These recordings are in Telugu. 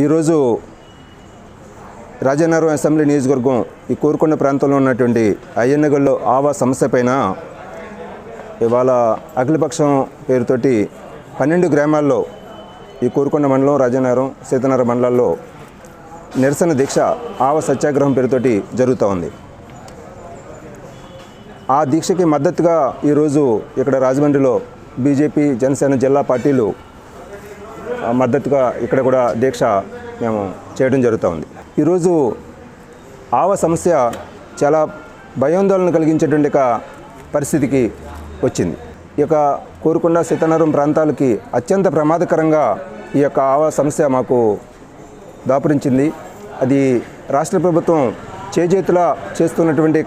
ఈరోజు రాజానగరం అసెంబ్లీ నియోజకవర్గం ఈ కోరుకొండ ప్రాంతంలో ఉన్నటువంటి అయ్యన్నగల్లో ఆవా సమస్య పైన ఇవాళ అఖిలపక్షం పేరుతోటి పన్నెండు గ్రామాల్లో ఈ కోరుకొండ మండలం రాజానగరం సీతనగర మండలాల్లో నిరసన దీక్ష ఆవ సత్యాగ్రహం పేరుతోటి జరుగుతూ ఉంది. ఆ దీక్షకి మద్దతుగా ఈరోజు ఇక్కడ రాజమండ్రిలో బీజేపీ జనసేన జిల్లా పార్టీలు మద్దతుగా ఇక్కడ కూడా దీక్ష మేము చేయడం జరుగుతూ ఉంది ఈరోజు ఆవ సమస్య చాలా భయాందోళన కలిగించేటువంటి పరిస్థితికి వచ్చింది. ఈ యొక్క కోరుకొండ సీతనగరం ప్రాంతాలకి అత్యంత ప్రమాదకరంగా ఈ యొక్క ఆవ సమస్య మాకు దాపురించింది. అది రాష్ట్ర ప్రభుత్వం చేజేతులా చేస్తున్నటువంటి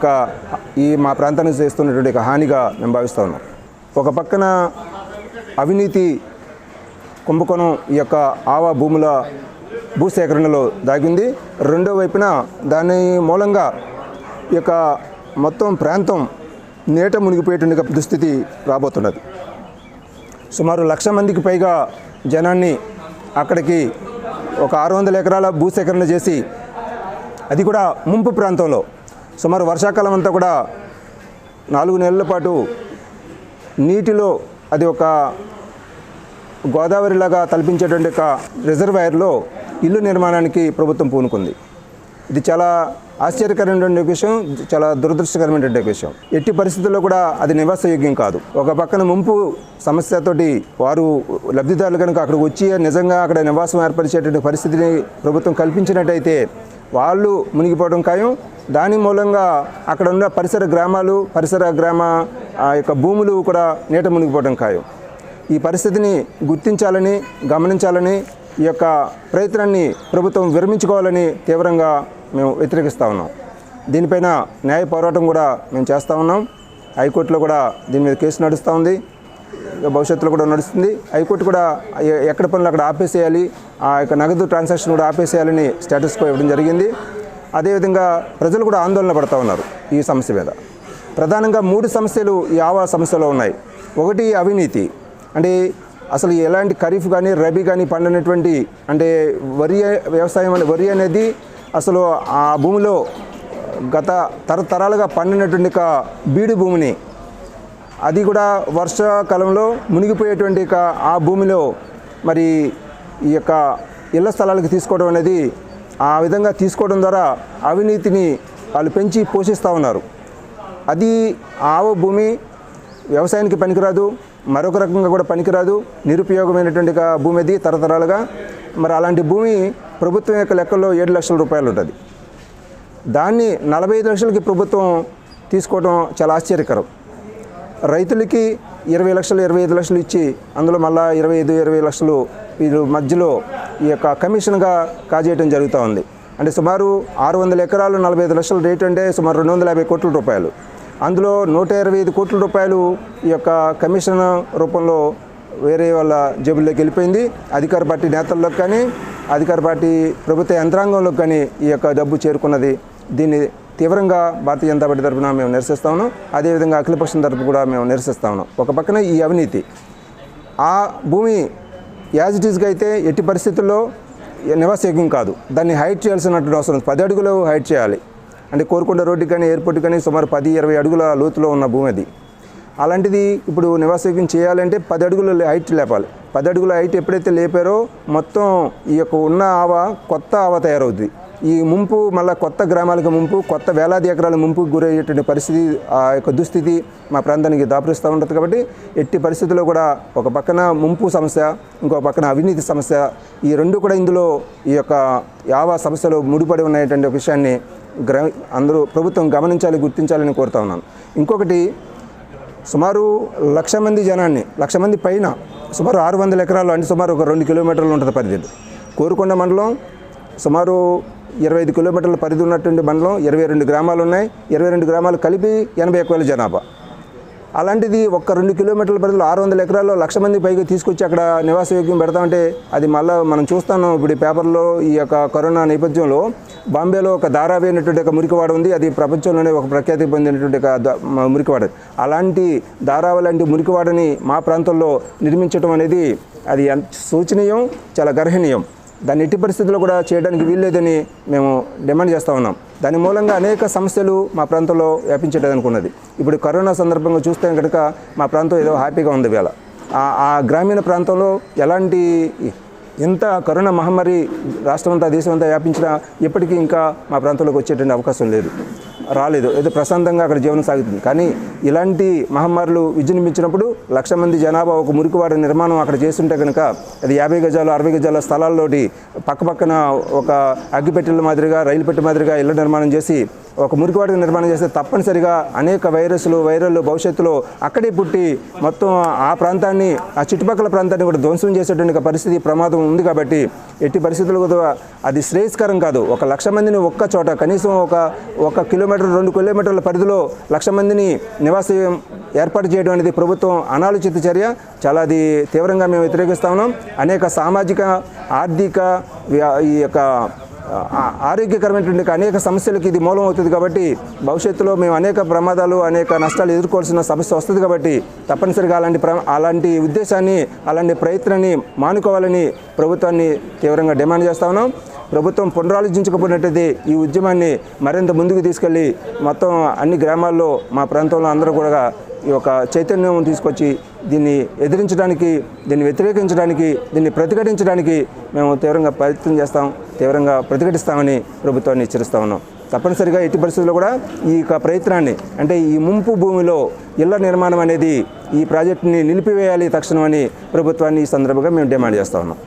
ఈ మా ప్రాంతానికి చేస్తున్నటువంటి హానిగా మేము భావిస్తూ ఉన్నాం. ఒక పక్కన అవినీతి కుంభకోణం ఈ యొక్క ఆవా భూముల భూసేకరణలో దాగింది. రెండో వైపున దాని మూలంగా ఈ యొక్క మొత్తం ప్రాంతం నేట మునిగిపోయేటువంటి దుస్థితి రాబోతున్నది. సుమారు లక్ష మందికి పైగా జనాన్ని అక్కడికి ఒక ఆరు వందల ఎకరాల భూసేకరణ చేసి అది కూడా ముంపు ప్రాంతంలో. సుమారు వర్షాకాలం అంతా కూడా నాలుగు నెలల పాటు నీటిలో అది ఒక గోదావరిలాగా తలపించేటువంటి ఒక రిజర్వాయర్లో ఇల్లు నిర్మాణానికి ప్రభుత్వం పూనుకుంది. ఇది చాలా ఆశ్చర్యకరమైనటువంటి విషయం చాలా దురదృష్టకరమైనటువంటి విషయం. ఎట్టి పరిస్థితుల్లో కూడా అది నివాసయోగ్యం కాదు. ఒక పక్కన ముంపు సమస్యతోటి వారు లబ్ధిదారులు కనుక అక్కడికి వచ్చి నిజంగా అక్కడ నివాసం ఏర్పరిచేటువంటి పరిస్థితిని ప్రభుత్వం కల్పించినట్టయితే వాళ్ళు మునిగిపోవడం ఖాయం. దాని మూలంగా అక్కడ ఉన్న పరిసర గ్రామాలు పరిసర గ్రామ ఆ యొక్క భూములు కూడా నీట మునిగిపోవడం ఖాయం. ఈ పరిస్థితిని గుర్తించాలని గమనించాలని ఈ యొక్క ప్రయత్నాన్ని ప్రభుత్వం విరమించుకోవాలని తీవ్రంగా మేము వ్యతిరేకిస్తూ ఉన్నాం. దీనిపైన న్యాయ పోరాటం కూడా మేము చేస్తూ ఉన్నాం. హైకోర్టులో కూడా దీని మీద కేసు నడుస్తూ ఉంది. భవిష్యత్తులో కూడా నడుస్తుంది. హైకోర్టు కూడా ఎక్కడ పనులు అక్కడ ఆపేసేయాలి. ఆ యొక్క నగదు ట్రాన్సాక్షన్ కూడా ఆపేసేయాలని స్టేటస్ కో ఇవ్వడం జరిగింది. అదేవిధంగా ప్రజలు కూడా ఆందోళన పడుతూ ఉన్నారు ఈ సమస్య మీద. ప్రధానంగా మూడు సమస్యలు ఈ ఆవా సమస్యలో ఉన్నాయి. ఒకటి అవినీతి. అంటే అసలు ఎలాంటి ఖరీఫ్ కానీ రబీ కానీ పండినటువంటి అంటే వరి వ్యవసాయం అనే వరి అనేది అసలు ఆ భూమిలో గత తరతరాలుగా పండినటువంటి ఒక బీడు భూమిని అది కూడా వర్షాకాలంలో మునిగిపోయేటువంటి ఆ భూమిలో మరి ఈ యొక్క ఇళ్ళ స్థలాలకు తీసుకోవడం అనేది ఆ విధంగా తీసుకోవడం ద్వారా అవినీతిని వాళ్ళు పెంచి పోషిస్తూ ఉన్నారు. అది ఆవ భూమి వ్యవసాయానికి పనికిరాదు. మరొక రకంగా కూడా పనికిరాదు. నిరుపయోగమైనటువంటి భూమి అది తరతరాలుగా. మరి అలాంటి భూమి ప్రభుత్వం యొక్క లెక్కల్లో ఏడు లక్షల రూపాయలు ఉంటుంది. దాన్ని నలభై ఐదు లక్షలకి ప్రభుత్వం తీసుకోవడం చాలా ఆశ్చర్యకరం. రైతులకి ఇరవై లక్షలు ఇరవై ఐదు లక్షలు ఇచ్చి అందులో మళ్ళా ఇరవై ఐదు ఇరవై లక్షలు వీళ్ళు మధ్యలో ఈ యొక్క కమిషన్గా కాజేయటం జరుగుతూ ఉంది. అంటే సుమారు ఆరు వందల ఎకరాలు నలభై ఐదు లక్షల రేటు అంటే సుమారు రెండు వందల యాభై కోట్ల రూపాయలు. అందులో నూట ఇరవై ఐదు కోట్ల రూపాయలు ఈ యొక్క కమిషన్ రూపంలో వేరే వాళ్ళ జేబుల్లోకి వెళ్ళిపోయింది. అధికార పార్టీ నేతల్లోకి కానీ అధికార పార్టీ ప్రభుత్వ యంత్రాంగంలోకి కానీ ఈ యొక్క డబ్బు చేరుకున్నది. దీన్ని తీవ్రంగా భారతీయ జనతా పార్టీ తరఫున మేము నిరసిస్తా ఉన్నాం. అదేవిధంగా అఖిలపక్షం తరఫు కూడా మేము నిరసిస్తా ఉన్నాం. ఒక పక్కన ఈ అవినీతి. ఆ భూమి యాజ్ ఇట్ ఈస్గా అయితే ఎట్టి పరిస్థితుల్లో నివాసయోగ్యం కాదు. దాన్ని హైట్ చేయాల్సినటువంటి అవసరం ఉంది. పది అడుగులు హైట్ చేయాలి. అంటే కోరుకొండ రోడ్డుకి కానీ ఎయిర్పోర్ట్ కానీ సుమారు పది ఇరవై అడుగుల లోతులో ఉన్న భూమి అది. అలాంటిది ఇప్పుడు నివాసయోగ్యం చేయాలంటే పది అడుగుల హైట్ లేపాలి. పది అడుగుల హైట్ ఎప్పుడైతే లేపారో మొత్తం ఈ యొక్క ఉన్న ఆవ కొత్త ఆవ తయారవుతుంది ఈ ముంపు మళ్ళీ కొత్త గ్రామాలకు ముంపు కొత్త వేలాది ఎకరాల ముంపుకు గురయ్యేటువంటి పరిస్థితి ఆ యొక్క దుస్థితి మా ప్రాంతానికి దాపురిస్తూ ఉంటుంది కాబట్టి ఎట్టి పరిస్థితుల్లో కూడా ఒక పక్కన ముంపు సమస్య ఇంకో పక్కన అవినీతి సమస్య ఈ రెండు కూడా ఇందులో ఈ యొక్క యావ సమస్యలు ముడిపడి ఉన్నటువంటి విషయాన్ని గ్ర అందరూ ప్రభుత్వం గమనించాలి గుర్తించాలని కోరుతా ఉన్నాను. ఇంకొకటి సుమారు లక్ష మంది జనాన్ని లక్ష మంది పైన సుమారు ఆరు వందల ఎకరాలు అంటే సుమారు ఒక రెండు కిలోమీటర్లు ఉంటుంది పరిధి కోరుకొండ మండలం సుమారు ఇరవై ఐదు కిలోమీటర్ల పరిధి ఉన్నటువంటి మండలం ఇరవై రెండు గ్రామాలు ఉన్నాయి. ఇరవై రెండు గ్రామాలు కలిపి ఎనభై ఎక్కువ జనాభా. అలాంటిది ఒక్క రెండు కిలోమీటర్ల పరిధిలో ఆరు వందల ఎకరాల్లో లక్ష మంది పైగా తీసుకొచ్చి అక్కడ నివాస యోగ్యం పెడతామంటే అది మళ్ళీ మనం చూస్తాను. ఇప్పుడు పేపర్లో ఈ యొక్క కరోనా నేపథ్యంలో బాంబేలో ఒక ధారావి అనేటువంటి ఒక మురికివాడ ఉంది. అది ప్రపంచంలోనే ఒక ప్రఖ్యాతి పొందినటువంటి ఒక మురికివాడ. అలాంటి ధారావి లాంటి మురికివాడని మా ప్రాంతంలో నిర్మించడం అనేది అది ఎంత శోచనీయం చాలా గర్హనీయం. దాన్ని ఎట్టి పరిస్థితుల్లో కూడా చేయడానికి వీల్లేదని మేము డిమాండ్ చేస్తూ ఉన్నాం. దాని మూలంగా అనేక సమస్యలు మా ప్రాంతంలో వ్యాపించేటనుకున్నది ఇప్పుడు కరోనా సందర్భంగా చూస్తే కనుక మా ప్రాంతం ఏదో హ్యాపీగా ఉంది వేళ. ఆ- గ్రామీణ ప్రాంతంలో ఎలాంటి ఎంత కరోనా మహమ్మారి రాష్ట్రం అంతా వ్యాపించినా ఇప్పటికీ ఇంకా మా ప్రాంతంలోకి వచ్చేటువంటి అవకాశం లేదు. రాలేదు. ఏదో ప్రశాంతంగా అక్కడ జీవనం సాగుతుంది. కానీ ఇలాంటి మహమ్మారులు విజృంభించినప్పుడు లక్ష మంది జనాభా ఒక మురికివాడ నిర్మాణం అక్కడ చేస్తుంటే కనుక అది యాభై గజాలు అరవై గజాల స్థలాల్లోటి పక్కపక్కన ఒక అగ్గిపెట్టెల మాదిరిగా రైలు పెట్టె మాదిరిగా ఇళ్ళ నిర్మాణం చేసి ఒక మురికివాడ నిర్మాణం చేస్తే తప్పనిసరిగా అనేక వైరస్లు వైరల్లు భవిష్యత్తులో అక్కడే పుట్టి మొత్తం ఆ ప్రాంతాన్ని ఆ చుట్టుపక్కల ప్రాంతాన్ని కూడా ధ్వంసం చేసేటువంటి పరిస్థితి ప్రమాదం ఉంది కాబట్టి ఎట్టి పరిస్థితుల్లో అది శ్రేయస్కరం కాదు. ఒక లక్ష మందిని ఒక్క చోట కనీసం ఒక ఒక కిలోమీటర్ రెండు కిలోమీటర్ల పరిధిలో లక్ష మందిని నివాసం ఏర్పాటు చేయడం అనేది ప్రభుత్వం అనాలోచిత చర్య. చాలా అది తీవ్రంగా మేము వ్యతిరేకిస్తా ఉన్నాం. అనేక సామాజిక ఆర్థిక వ్యా- ఈ యొక్క ఆరోగ్యకరమైనటువంటి అనేక సమస్యలకు ఇది మూలం అవుతుంది కాబట్టి భవిష్యత్తులో మేము అనేక ప్రమాదాలు అనేక నష్టాలు ఎదుర్కోవాల్సిన సమస్య వస్తుంది కాబట్టి తప్పనిసరిగా అలాంటి ప్ర అలాంటి ఉద్దేశాన్ని అలాంటి ప్రయత్నాన్ని మానుకోవాలని ప్రభుత్వాన్ని తీవ్రంగా డిమాండ్ చేస్తా ఉన్నాం. ప్రభుత్వం పునరాలోచించకపోయినట్టయితే ఈ ఉద్యమాన్ని మరింత ముందుకు తీసుకెళ్ళి మొత్తం అన్ని గ్రామాల్లో మా ప్రాంతంలో అందరూ కూడా ఈ యొక్క చైతన్యం తీసుకొచ్చి దీన్ని ఎదిరించడానికి దీన్ని వ్యతిరేకించడానికి దీన్ని ప్రతిఘటించడానికి మేము తీవ్రంగా ప్రయత్నం చేస్తాం. తీవ్రంగా ప్రతిఘటిస్తామని ప్రభుత్వాన్ని హెచ్చరిస్తా ఉన్నాం. తప్పనిసరిగా ఎట్టి పరిస్థితుల్లో కూడా ఈ యొక్క ప్రయత్నాన్ని అంటే ఈ ముంపు భూమిలో ఇళ్ళ నిర్మాణం అనేది ఈ ప్రాజెక్టుని నిలిపివేయాలి తక్షణమని ప్రభుత్వాన్ని ఈ సందర్భంగా మేము డిమాండ్ చేస్తా ఉన్నాం.